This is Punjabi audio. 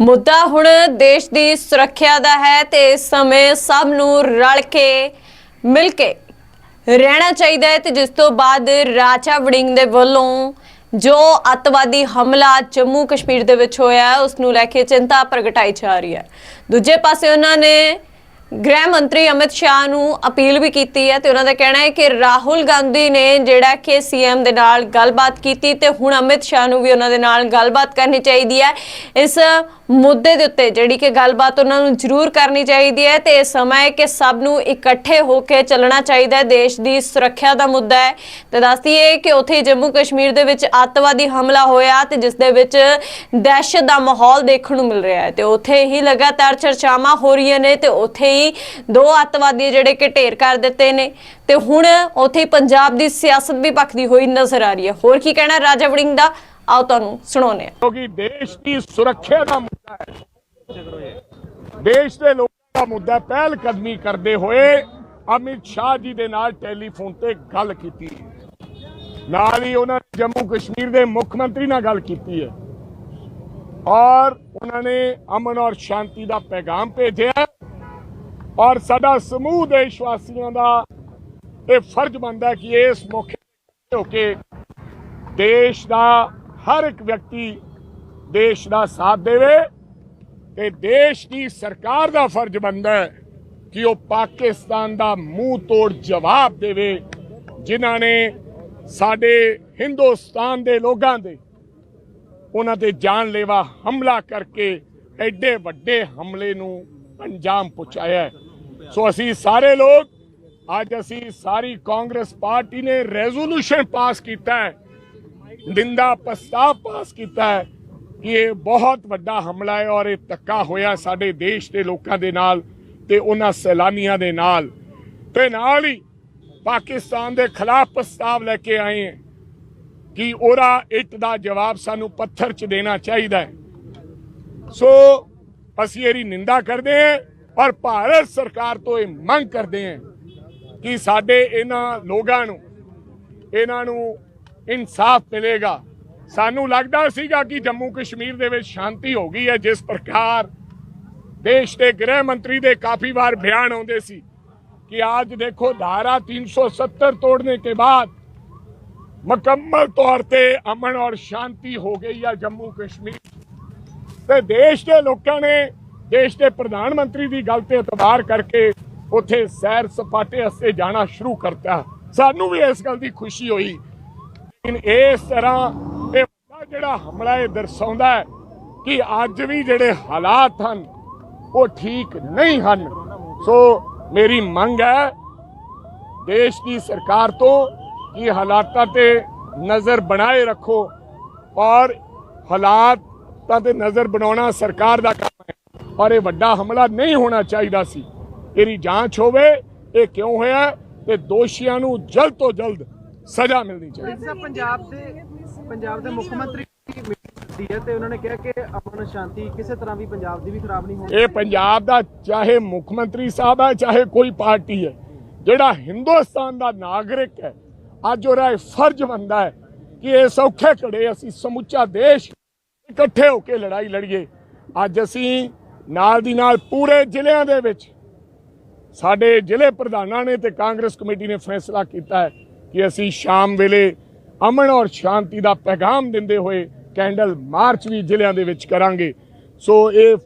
ਮੁੱਦਾ ਹੁਣ ਦੇਸ਼ ਦੀ ਸੁਰੱਖਿਆ ਦਾ ਹੈ ਤੇ ਇਸ ਸਮੇਂ ਸਭ ਨੂੰ ਰਲ ਕੇ ਮਿਲ ਕੇ ਰਹਿਣਾ ਚਾਹੀਦਾ ਹੈ ਤੇ ਜਿਸ ਤੋਂ ਬਾਅਦ ਰਾਜਾ ਵੜਿੰਗ ਦੇ ਵੱਲੋਂ ਜੋ ਅੱਤਵਾਦੀ ਹਮਲਾ ਜੰਮੂ ਕਸ਼ਮੀਰ ਦੇ ਵਿੱਚ ਹੋਇਆ ਹੈ, ਉਸ ਨੂੰ ਲੈ ਕੇ ਚਿੰਤਾ ਪ੍ਰਗਟਾਈ ਜਾ ਰਹੀ ਹੈ। ਦੂਜੇ ਪਾਸੇ ਉਹਨਾਂ ਨੇ ਗ੍ਰਹਿ ਮੰਤਰੀ ਅਮਿਤ ਸ਼ਾਹ ਨੂੰ ਅਪੀਲ ਵੀ ਕੀਤੀ ਹੈ ਤੇ ਉਹਨਾਂ ਦਾ ਕਹਿਣਾ ਹੈ ਕਿ ਰਾਹੁਲ ਗਾਂਧੀ ਨੇ ਜਿਹੜਾ ਕਿ ਸੀਐਮ ਦੇ ਨਾਲ ਗੱਲਬਾਤ ਕੀਤੀ ਤੇ ਹੁਣ ਅਮਿਤ ਸ਼ਾਹ ਨੂੰ ਵੀ ਉਹਨਾਂ ਦੇ ਨਾਲ ਗੱਲਬਾਤ ਕਰਨੀ ਚਾਹੀਦੀ ਹੈ। ਇਸ ਮੁੱਦੇ ਦੇ ਉੱਤੇ ਜਿਹੜੀ ਕਿ ਗੱਲਬਾਤ ਉਹਨਾਂ ਨੂੰ ਜ਼ਰੂਰ ਕਰਨੀ ਚਾਹੀਦੀ ਹੈ ਤੇ ਇਹ ਸਮਾਂ ਹੈ ਕਿ ਸਭ ਨੂੰ ਇਕੱਠੇ ਹੋ ਕੇ ਚੱਲਣਾ ਚਾਹੀਦਾ ਹੈ। ਦੇਸ਼ ਦੀ ਸੁਰੱਖਿਆ ਦਾ ਮੁੱਦਾ ਹੈ। ਤੇ ਦੱਸਦੀ ਹੈ ਕਿ ਉੱਥੇ ਜੰਮੂ ਕਸ਼ਮੀਰ ਦੇ ਵਿੱਚ ਅੱਤਵਾਦੀ ਹਮਲਾ ਹੋਇਆ ਤੇ ਜਿਸ ਦੇ ਵਿੱਚ ਦਹਿਸ਼ਤ ਦਾ ਮਾਹੌਲ ਦੇਖਣ ਨੂੰ ਮਿਲ ਰਿਹਾ ਹੈ। ਤੇ ਉੱਥੇ ਹੀ ਲਗਾਤਾਰ ਚਰਚਾਵਾਂ ਹੋ ਰਹੀਆਂ ਨੇ ਤੇ ਉੱਥੇ ਹੀ ਦੋ ਅੱਤਵਾਦੀ ਜਿਹੜੇ ਕਿ ਢੇਰ ਕਰ ਦਿੱਤੇ ਨੇ। ਤੇ ਹੁਣ ਉੱਥੇ ਪੰਜਾਬ ਦੀ ਸਿਆਸਤ ਵੀ ਭਖਦੀ ਹੋਈ ਨਜ਼ਰ ਆ ਰਹੀ ਹੈ। ਹੋਰ ਕੀ ਕਹਿਣਾ ਰਾਜਾ ਵੜਿੰਗ ਦਾ? ਆਓ ਤੁਹਾਨੂੰ ਸੁਣਾਉਂਦੇ ਹਾਂ। ਕਿਉਂਕਿ ਦੇਸ਼ ਦੀ ਸੁਰੱਖਿਆ ਦਾ ਮੁੱਦਾ ਹੈ। ਦੇਸ਼ ਦੇ ਲੋਕਾਂ ਦਾ ਮੁੱਦਾ ਪਹਿਲ ਕਦਮੀ ਕਰਦੇ ਹੋਏ ਅਮਿਤ ਸ਼ਾਹ ਜੀ ਦੇ ਨਾਲ ਟੈਲੀਫੋਨ ਤੇ ਗੱਲ ਕੀਤੀ ਨਾਲ ਹੀ ਉਹਨਾਂ ਨੇ ਜੰਮੂ ਕਸ਼ਮੀਰ ਦੇ ਮੁੱਖ ਮੰਤਰੀ ਨਾਲ ਗੱਲ ਕੀਤੀ ਹੈ। ਔਰ ਉਹਨਾਂ ਨੇ ਅਮਨ ਔਰ ਸ਼ਾਂਤੀ ਦਾ ਪੈਗਾਮ ਭੇਜਿਆ ਔਰ ਸਾਡਾ ਸਮੂਹ ਦੇਸ਼ ਵਾਸੀਆਂ ਦਾ ਇਹ ਫਰਜ਼ ਬਣਦਾ ਕਿ ਇਸ ਮੌਕੇ ਹੋ ਕੇ ਦੇਸ਼ ਦਾ ਹਰ ਇੱਕ ਵਿਅਕਤੀ ਦੇਸ਼ ਦਾ ਸਾਥ ਦੇਵੇ ਤੇ ਦੇਸ਼ ਦੀ ਸਰਕਾਰ ਦਾ ਫਰਜ਼ ਬਣਦਾ ਹੈ ਕਿ ਉਹ ਪਾਕਿਸਤਾਨ ਦਾ ਮੂੰਹ ਤੋੜ ਜਵਾਬ ਦੇਵੇ, ਜਿਨ੍ਹਾਂ ਨੇ ਸਾਡੇ ਹਿੰਦੁਸਤਾਨ ਦੇ ਲੋਕਾਂ ਦੇ ਉਹਨਾਂ ਤੇ ਜਾਨਲੇਵਾ ਹਮਲਾ ਕਰਕੇ ਐਡੇ ਵੱਡੇ ਹਮਲੇ ਨੂੰ ਅੰਜਾਮ ਪਹੁੰਚਾਇਆ ਸੋ ਅਸੀਂ ਸਾਰੇ ਲੋਕ, ਅੱਜ ਅਸੀਂ ਸਾਰੀ ਕਾਂਗਰਸ ਪਾਰਟੀ ਨੇ ਰੈਜ਼ੋਲੂਸ਼ਨ ਪਾਸ ਕੀਤਾ ਹੈ। ਨਿੰਦਾ ਪ੍ਰਸਤਾਵ ਪਾਸ ਕੀਤਾ ਹੈ ਕਿ ਇਹ ਬਹੁਤ ਵੱਡਾ ਹਮਲਾ ਹੈ ਔਰ ਇਹ ਧੱਕਾ ਹੋਇਆ ਸਾਡੇ ਦੇਸ਼ ਦੇ ਲੋਕਾਂ ਦੇ ਨਾਲ ਤੇ ਉਹਨਾਂ ਸੈਲਾਨੀਆਂ ਦੇ ਨਾਲ। ਤੇ ਨਾਲ ਹੀ ਪਾਕਿਸਤਾਨ ਦੇ ਖਿਲਾਫ ਪ੍ਰਸਤਾਵ ਲੈ ਕੇ ਆਏ ਹਾਂ ਕਿ ਉਹਦਾ ਇੱਟ ਦਾ ਜਵਾਬ ਸਾਨੂੰ ਪੱਥਰ 'ਚ ਦੇਣਾ ਚਾਹੀਦਾ ਹੈ। ਸੋ ਅਸੀਂ ਇਹਦੀ ਨਿੰਦਾ ਕਰਦੇ ਹਾਂ ਔਰ ਭਾਰਤ ਸਰਕਾਰ ਤੋਂ ਇਹ ਮੰਗ ਕਰਦੇ ਹਾਂ ਕਿ ਸਾਡੇ ਇਹਨਾਂ ਲੋਕਾਂ ਨੂੰ, ਇਹਨਾਂ ਨੂੰ ਇਨਸਾਫ ਮਿਲੇਗਾ ਸਾਨੂੰ ਲੱਗਦਾ ਸੀਗਾ ਕਿ ਜੰਮੂ ਕਸ਼ਮੀਰ ਦੇ ਵਿੱਚ ਸ਼ਾਂਤੀ ਹੋ ਗਈ ਹੈ ਜਿਸ ਪ੍ਰਕਾਰ ਦੇਸ਼ ਦੇ ਗ੍ਰਹਿ ਮੰਤਰੀ ਦੇ ਕਾਫੀ ਵਾਰ ਬਿਆਨ ਆਉਂਦੇ ਸੀ कि आज देखो धारा 370 तोड़ने के बाद मुकम्मल तौर पे अमन और शांति हो गई है जम्मू कश्मीर ਤੇ ਦੇਸ਼ ਦੇ ਲੋਕਾਂ ਨੇ ਦੇਸ਼ ਦੇ ਪ੍ਰਧਾਨ ਮੰਤਰੀ ਦੀ ਗੱਲ ਤੇ ਇਤਬਾਰ ਕਰਕੇ ਉੱਥੇ ਸੈਰ ਸਪਾਟੇ ਵਾਸਤੇ ਜਾਣਾ ਸ਼ੁਰੂ ਕਰਤਾ ਸਾਨੂੰ ਵੀ ਇਸ ਗੱਲ ਦੀ ਖੁਸ਼ੀ ਹੋਈ ਲੇਕਿਨ ਇਸ ਤਰ੍ਹਾਂ ਇਹ ਵੱਡਾ ਜਿਹੜਾ ਹਮਲਾ ਇਹ ਦਰਸਾਉਂਦਾ ਹੈ ਕਿ ਅੱਜ ਵੀ ਜਿਹੜੇ ਹਾਲਾਤ ਹਨ, ਉਹ ਠੀਕ ਨਹੀਂ ਹਨ। ਸੋ ਮੇਰੀ ਮੰਗ ਹੈ, ਦੇਸ਼ ਦੀ ਸਰਕਾਰ ਤੋਂ ਕਿ ਹਾਲਾਤਾਂ ਤੇ ਨਜ਼ਰ ਬਣਾਏ ਰੱਖੋ ਔਰ ਹਾਲਾਤਾਂ ਤੇ ਨਜ਼ਰ ਬਣਾਉਣਾ ਸਰਕਾਰ ਦਾ ਕੰਮ ਹੈ ਔਰ ਇਹ ਵੱਡਾ ਹਮਲਾ ਨਹੀਂ ਹੋਣਾ ਚਾਹੀਦਾ ਸੀ। ਇਹਦੀ ਜਾਂਚ ਹੋਵੇ, ਇਹ ਕਿਉਂ ਹੋਇਆ ਤੇ ਦੋਸ਼ੀਆਂ ਨੂੰ ਜਲਦ ਤੋਂ ਜਲਦ ਸਜ਼ਾ ਮਿਲਣੀ ਚਾਹੀਦੀ। ਸਰ ਪੰਜਾਬ ਦੇ ਪੰਜਾਬ ਦੇ ਮੁੱਖ ਮੰਤਰੀ ਦੀ ਹੈ ਤੇ ਉਹਨਾਂ ਨੇ ਕਿਹਾ ਕਿ ਅਮਨ ਸ਼ਾਂਤੀ ਕਿਸੇ ਤਰ੍ਹਾਂ ਵੀ ਪੰਜਾਬ ਦੀ ਵੀ ਖਰਾਬ ਨਹੀਂ ਹੋਣੀ। ਇਹ ਪੰਜਾਬ ਦਾ ਚਾਹੇ ਮੁੱਖ ਮੰਤਰੀ ਸਾਹਿਬ ਹੈ ਚਾਹੇ ਕੋਈ ਪਾਰਟੀ ਹੈ ਜਿਹੜਾ ਹਿੰਦੁਸਤਾਨ ਦਾ ਨਾਗਰਿਕ ਹੈ ਅੱਜ ਉਹਦਾ ਫਰਜ਼ ਬਣਦਾ ਹੈ ਕਿ ਇਹ ਸੌਖੇ ਘੜੇ ਅਸੀਂ ਸਮੁੱਚਾ ਦੇਸ਼ ਇਕੱਠੇ ਹੋ ਕੇ ਲੜਾਈ ਲੜੀਏ। ਅੱਜ ਅਸੀਂ ਨਾਲ ਦੀ ਨਾਲ ਪੂਰੇ ਜ਼ਿਲ੍ਹਿਆਂ ਦੇ ਵਿੱਚ ਸਾਡੇ ਜ਼ਿਲ੍ਹੇ ਪ੍ਰਧਾਨਾਂ ਨੇ ਤੇ ਕਾਂਗਰਸ ਕਮੇਟੀ ਨੇ ਫੈਸਲਾ ਕੀਤਾ ਹੈ ਕਿ ਅਸੀਂ ਸ਼ਾਮ ਵੇਲੇ ਅਮਨ ਔਰ ਸ਼ਾਂਤੀ ਦਾ ਪੈਗਾਮ ਦਿੰਦੇ ਹੋਏ ਕੈਂਡਲ ਮਾਰਚ ਵੀ ਜ਼ਿਲ੍ਹਿਆਂ ਦੇ ਵਿੱਚ ਕਰਾਂਗੇ। ਸੋ ਇਹ